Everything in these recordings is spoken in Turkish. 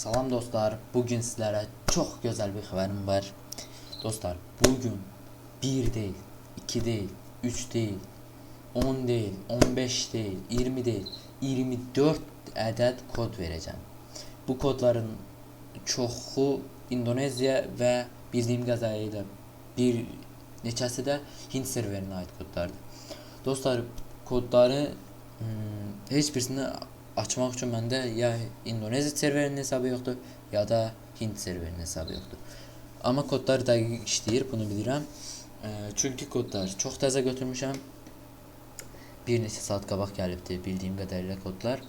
Salam dostlar. Bugün sizlere çok güzel bir haberim var. Dostlar bugün 1 değil, 2 değil, 3 değil, 10 değil, 15 değil, 20 değil, 24 adet kod vereceğim. Bu kodların çoxu İndonezya və bildiyim qadarıyla bir neçəsi də Hind serverinə aid kodlardır. Dostlar, kodları hmm, heç birisini açmaq üçün məndə ya İndonezya serverinin hesabı yoxdur, ya da Hind serverinin hesabı yoxdur. Amma kodlar dəqiq işləyir, bunu bilirəm. E, çünki kodlar çox təzə götürmüşəm. Bir neçə saat qabaq gəlibdi bildiyim qədərilə kodlar.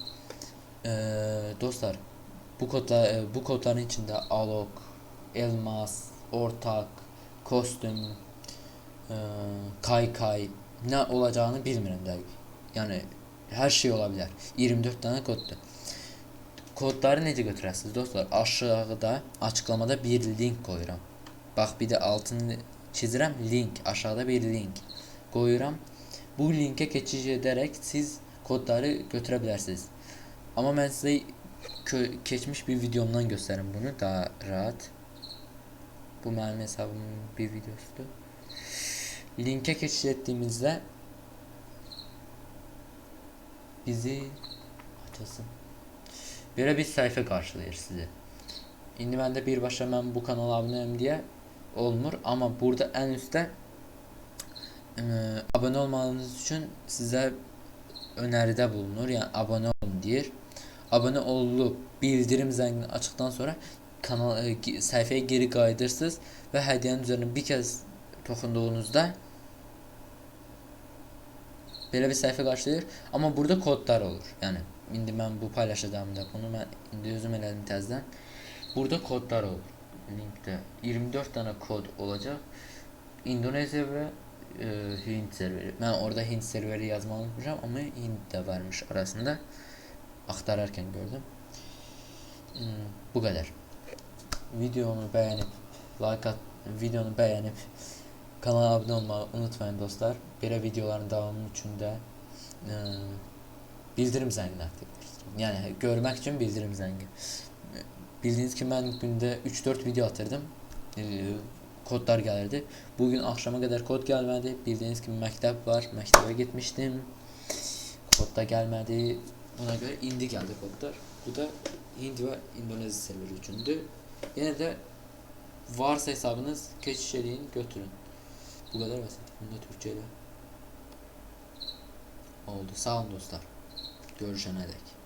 Dostlar, bu kodlar bu kodların içində alog, elmas, ortak, kostüm, e, kaykay nə olacağını bilmirəm dəqiq. Yəni hər şey ola bilər. 24 dənə koddur. Kodları necə götürəsiniz dostlar? Aşağıda açıqlamada bir link qoyuram. Bax bir də altını çizirəm link, aşağıda bir link qoyuram. Bu linkə keçiş edərək siz kodları götürə bilərsiniz. Amma mən sizə keçmiş bir videomdan göstərim bunu daha rahat. Bu mənim hesabımın bir videosudur. Linke keçiş ettiğimizde bizi açasın. Böyle bir sayfa karşılayır sizi. İndi məndə birbaşa mən bu kanala abunəyəm deyə olmur, amma burada ən üstdə ə, abunə olmanız üçün sizə önəridə bulunur. Yəni abunə olun deyir. Abunə olub bildirim zəngini açdıqdan sonra kanal gi- səhifəyə geri qayıdırsınız və hədiyyənin üzərinə bir kəz toxunduğunuzda belə bir səhifə qarşılayır. Amma burada kodlar olur. Yəni indi mən bu paylaşacağım da bunu mən indi özüm elədim təzədən. Burada kodlar olur. Linkdə 24 dənə kod olacaq. İndonezya və e, Hind serveri. Mən orada Hind serveri yazmağı unutmuşam, amma Hind də varmış arasında. Axtararkən gördüm. Hmm, bu qədər. Videonu bəyənib, like at, videonu bəyənib kanala abunə olmağı unutmayın dostlar. Belə videoların davamı üçün də e, bildirim zəngini aktivləşdirin. Yəni görmək üçün bildirim zəngi. Bildiyiniz kimi mən gündə 3-4 video atırdım. E, kodlar gəlirdi. Bugün axşama qədər kod gəlmədi. Bildiyiniz kimi məktəb var. Məktəbə getmişdim. Kod da gəlmədi. Ona görə indi gəldi kodlar. Bu da Hind və İndonezya serveri üçündür. Yenə də varsa hesabınız keçiş edin, götürün. Bu kadar basit. Bunu da Türkçe ile oldu. Sağ olun dostlar. Görüşene dek.